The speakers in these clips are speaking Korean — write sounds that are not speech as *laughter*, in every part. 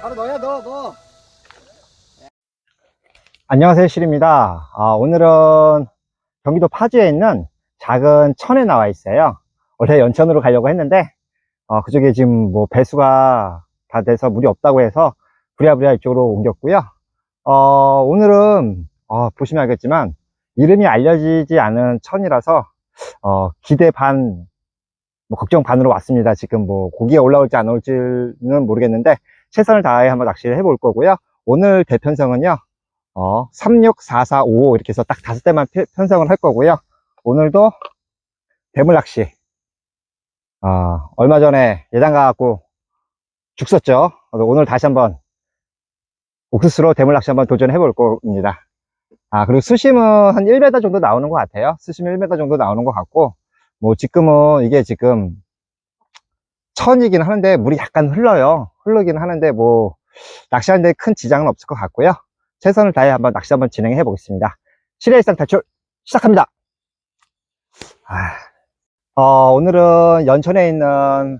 바로 넣어야 넣어. 안녕하세요 실입니다. 아, 오늘은 경기도 파주에 있는 작은 천에 나와 있어요. 원래 연천으로 가려고 했는데 어, 그쪽에 지금 뭐 배수가 다 돼서 물이 없다고 해서 부랴부랴 이쪽으로 옮겼고요. 어, 오늘은 어, 보시면 알겠지만 이름이 알려지지 않은 천이라서 어, 기대 반 뭐 걱정 반으로 왔습니다. 지금 뭐 고기가 올라올지 안 올지는 모르겠는데 최선을 다해 한번 낚시를 해볼 거고요 오늘 대편성은요 어, 364455 이렇게 해서 딱 다섯 대만 피- 편성을 할 거고요. 오늘도 대물 낚시. 아, 얼마 전에 예당 가갖고 죽었죠. 오늘 다시 한번 옥수수로 대물 낚시 한번 도전해 볼 겁니다. 아, 그리고 수심은 한 1m 정도 나오는 것 같아요. 수심 1m 정도 나오는 것 같고, 뭐 지금은 이게 지금 천이긴 하는데 물이 약간 흘러요. 흐르긴 하는데 뭐 낚시하는데 큰 지장은 없을 것 같고요. 최선을 다해 한번 낚시 한번 진행해 보겠습니다. 실외일상 탈출 시작합니다. 아, 어, 오늘은 연천에 있는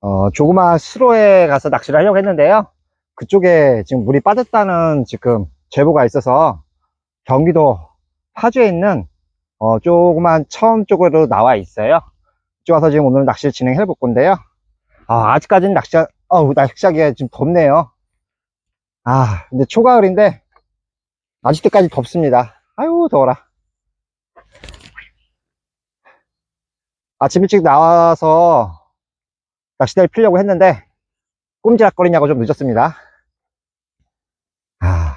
어, 조그마한 수로에 가서 낚시를 하려고 했는데요. 그쪽에 지금 물이 빠졌다는 지금 제보가 있어서 경기도 파주에 있는 어, 조그만 천 쪽으로 나와 있어요. 이쪽 와서 지금 오늘 낚시를 진행해 볼 건데요. 아, 아직까지는 낚시, 어, 낚시하기가 좀 덥네요. 아, 근데 초가을인데, 아직도까지 덥습니다. 아유, 더워라. 아침 일찍 나와서 낚시대를 피려고 했는데, 꼼지락거리냐고 좀 늦었습니다. 아,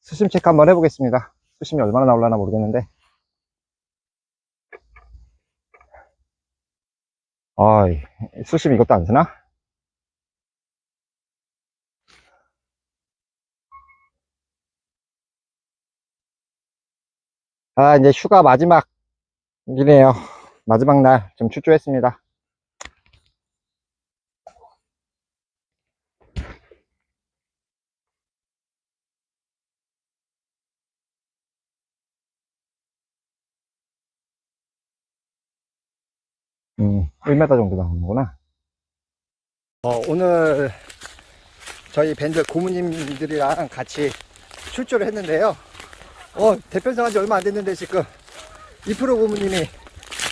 수심 체크 한번 해보겠습니다. 수심이 얼마나 나올라나 모르겠는데. 아이, 수심 이것도 안 쓰나? 아, 이제 휴가 마지막이네요. 마지막 날 좀 출조했습니다. 음, 1m 정도 나오는구나. 어, 오늘 저희 밴드 고모님들이랑 같이 출조를 했는데요. 어, 대편성 한지 얼마 안 됐는데 지금 이프로 고모님이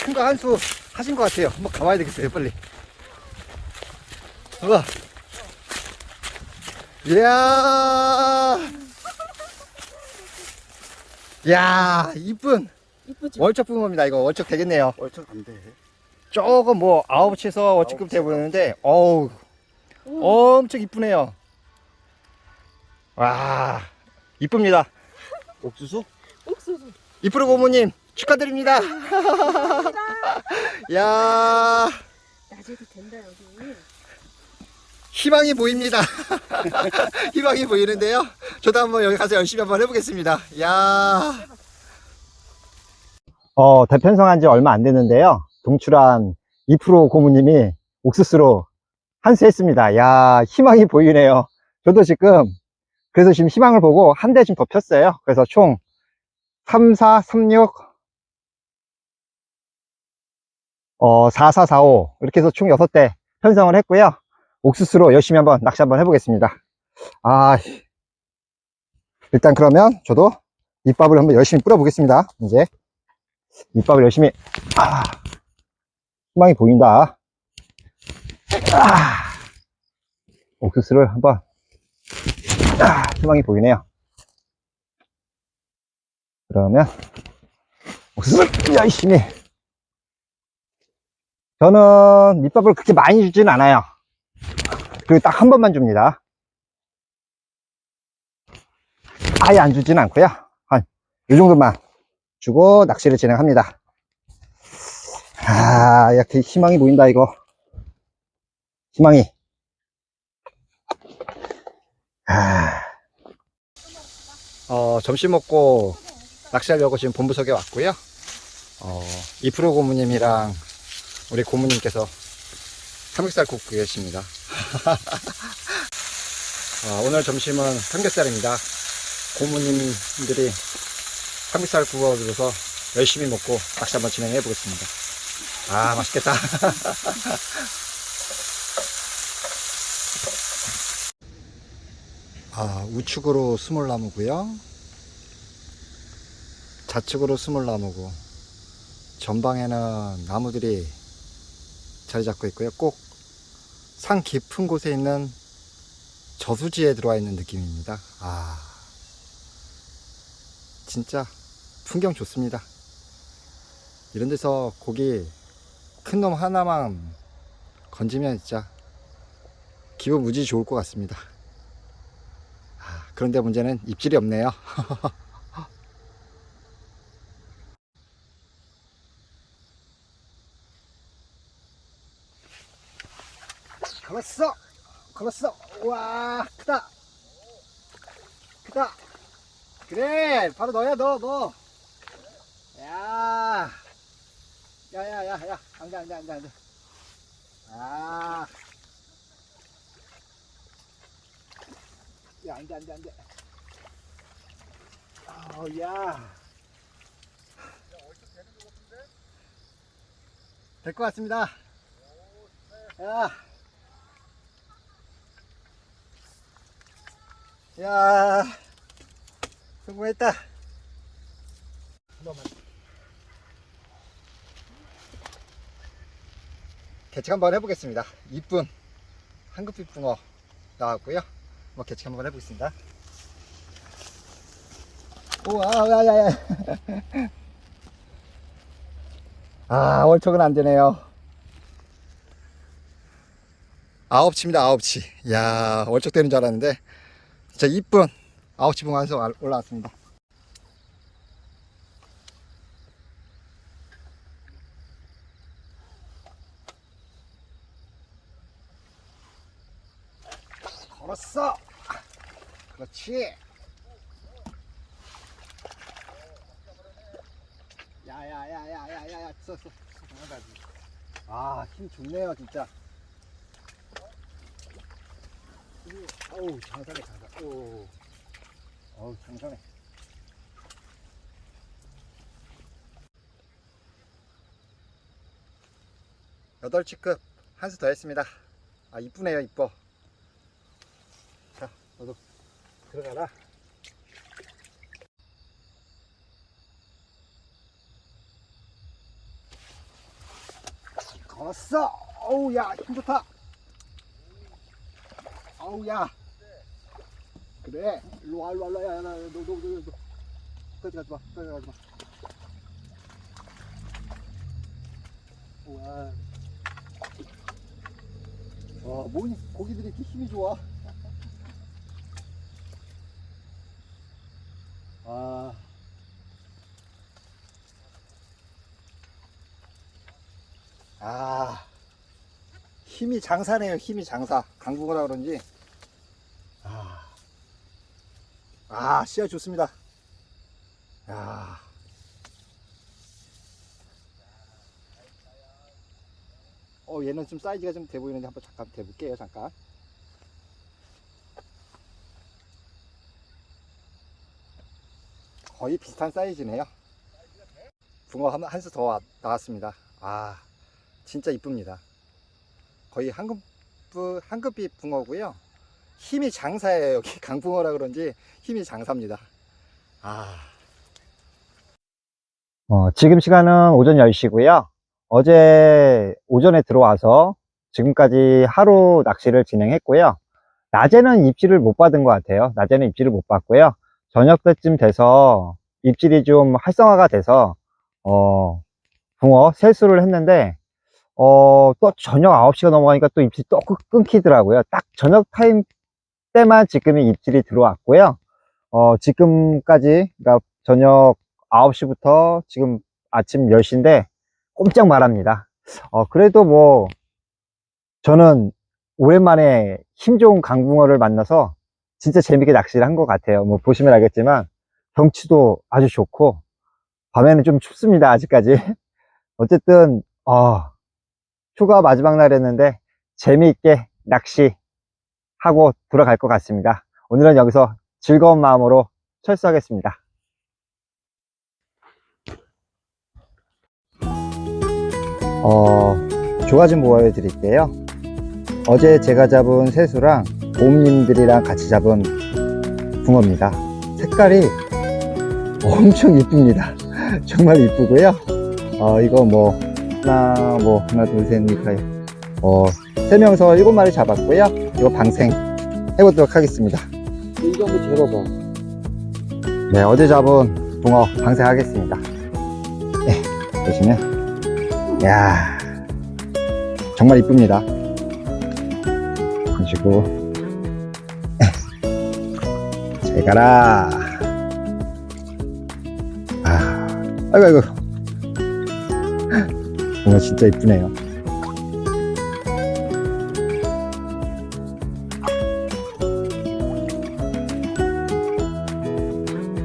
큰 거 한 수 하신 것 같아요. 한번 가봐야 되겠어요, 빨리. 봐봐. 이야. 이야, 이쁜 이쁘지? 월척 붕어입니다. 이거 월척 되겠네요. 월척 안 돼. 조금 뭐 아홉치에서 월척급 돼 보이는데, 어우, 엄청 이쁘네요. 와, 이쁩니다. 옥수수? 옥수수. 이프로 고모님 축하드립니다. *laughs* 야 낮에도 된다 여기. 희망이 보입니다. *laughs* 희망이 보이는데요. 저도 한번 여기 가서 열심히 한번 해보겠습니다. 야. 어 대편성 한 지 얼마 안 됐는데요. 동출한 이프로 고모님이 옥수수로 한수했습니다. 야 희망이 보이네요. 저도 지금 그래서 지금 희망을 보고 한대좀더 폈어요. 그래서 총 3, 4, 3, 6, 어, 4, 4, 4, 5 이렇게 해서 총 6대 편성을 했고요. 옥수수로 열심히 한번 낚시 한번 해보겠습니다. 아, 일단 그러면 저도 밑밥을 한번 열심히 뿌려보겠습니다. 이제 밑밥을 열심히 아, 희망이 보인다. 아, 옥수수를 한번 아, 희망이 보이네요. 그러면 옥수수를 열심히 저는 밑밥을 그렇게 많이 주진 않아요. 그리고 딱 한 번만 줍니다. 아예 안 주진 않고요. 한, 이 정도만 주고 낚시를 진행합니다. 아, 이렇게 희망이 보인다, 이거. 희망이. 아. 어, 점심 먹고 낚시하려고 지금 본부석에 왔고요. 어, 이프로 고모님이랑 우리 고모님께서 삼겹살 굽고 계십니다. *laughs* 어, 오늘 점심은 삼겹살입니다. 고모님들이 삼겹살 구워줘서 열심히 먹고 낚시 한번 진행해 보겠습니다. 아, 맛있겠다. 아, 우측으로 스물나무고요. 좌측으로 스물나무고 전방에는 나무들이 자리 잡고 있고요. 꼭 산 깊은 곳에 있는 저수지에 들어와 있는 느낌입니다. 아, 진짜 풍경 좋습니다. 이런 데서 고기 큰 놈 하나만 건지면 진짜 기분 무지 좋을 것 같습니다. 아, 그런데 문제는 입질이 없네요. *laughs* 걸었어! 걸었어! 우와, 크다! 크다! 그래! 바로 너야, 너, 너! 야! 야, 야, 야, 야! 안 돼, 안 돼, 안 돼, 안 돼. 아! 야, 돼, 안 돼. 아우, 야! 될 것 같습니다. 야! 야, 성공했다. 개척 한번 해보겠습니다. 이쁜 한급빛 붕어 나왔고요. 뭐 개척 한번 해보겠습니다. 우와, 야야야. *laughs* 아, 월척은 안 되네요. 아홉치입니다, 아홉치. 야, 월척 되는 줄 알았는데, 진짜 이쁜 아홉치 붕어에서 올라왔습니다. 걸었어. 그렇지. 야야야야야야야, 써 써. 아, 힘 좋네요, 진짜. 어우, 장사네, 장사. 오. 어우, 장사네. 여덟 치급 한 수 더 했습니다. 아, 이쁘네요, 이뻐. 자, 너도 들어가라. 걸었어! 어우, 야, 힘 좋다! 어우, 야! 그래, 일로 와, 일로 와, 일로 와, 야, 야, 너, 너, 너, 너, 너. 끝까지 가지 마, 끝까지 가지 마. 우와. 와, 뭐니, 고기들이 이렇게 힘이 좋아. 아. 아. 힘이 장사네요, 힘이 장사. 강북어라 그런지. 아. 아, 씨앗 좋습니다. 야. 어, 얘는 좀 사이즈가 좀 돼 보이는데 한번 잠깐 대볼게요, 잠깐. 거의 비슷한 사이즈네요. 붕어 한 수 더 나왔습니다. 아, 진짜 이쁩니다. 거의 한급, 한급빛 붕어고요. 힘이 장사예요. 여기 *laughs* 강붕어라 그런지 힘이 장사입니다. 아. 어, 지금 시간은 오전 10시고요. 어제 오전에 들어와서 지금까지 하루 낚시를 진행했고요. 낮에는 입질을 못 받은 것 같아요. 낮에는 입질을 못 받고요. 저녁 때쯤 돼서 입질이 좀 활성화가 돼서 어, 붕어 세수를 했는데 어, 또 저녁 9시가 넘어가니까 또 입질이 또 끊- 끊기더라고요. 딱 저녁 타임 때만 지금이 입질이 들어왔고요. 어, 지금까지, 그러니까 저녁 9시부터 지금 아침 10시인데 꼼짝 말합니다. 어, 그래도 뭐, 저는 오랜만에 힘 좋은 강붕어를 만나서 진짜 재밌게 낚시를 한 것 같아요. 뭐, 보시면 알겠지만, 경치도 아주 좋고, 밤에는 좀 춥습니다, 아직까지. *laughs* 어쨌든, 어, 휴가 마지막 날이었는데, 재미있게 낚시하고 돌아갈 것 같습니다. 오늘은 여기서 즐거운 마음으로 철수하겠습니다. 어, 조가 좀 보여드릴게요. 어제 제가 잡은 새수랑 곰님들이랑 같이 잡은 붕어입니다. 색깔이 엄청 이쁩니다. *laughs* 정말 이쁘고요. 어, 이거 뭐, 하나, 뭐, 하나, 둘, 셋, 넷, 다섯, 어, 세 명서 일곱 마리 잡았고요. 이거 방생 해보도록 하겠습니다. 이거 한번 재봐봐. 네, 어제 잡은 붕어 방생하겠습니다. 네, 보시면, 야 정말 이쁩니다. 그리고, 가라. 아, 아이고, 아이고. 붕어 진짜 이쁘네요.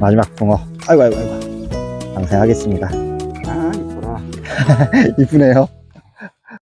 마지막 붕어. 아이고, 아이고, 아이고. 방생하겠습니다. 아, 이뻐라. *laughs* 이쁘네요.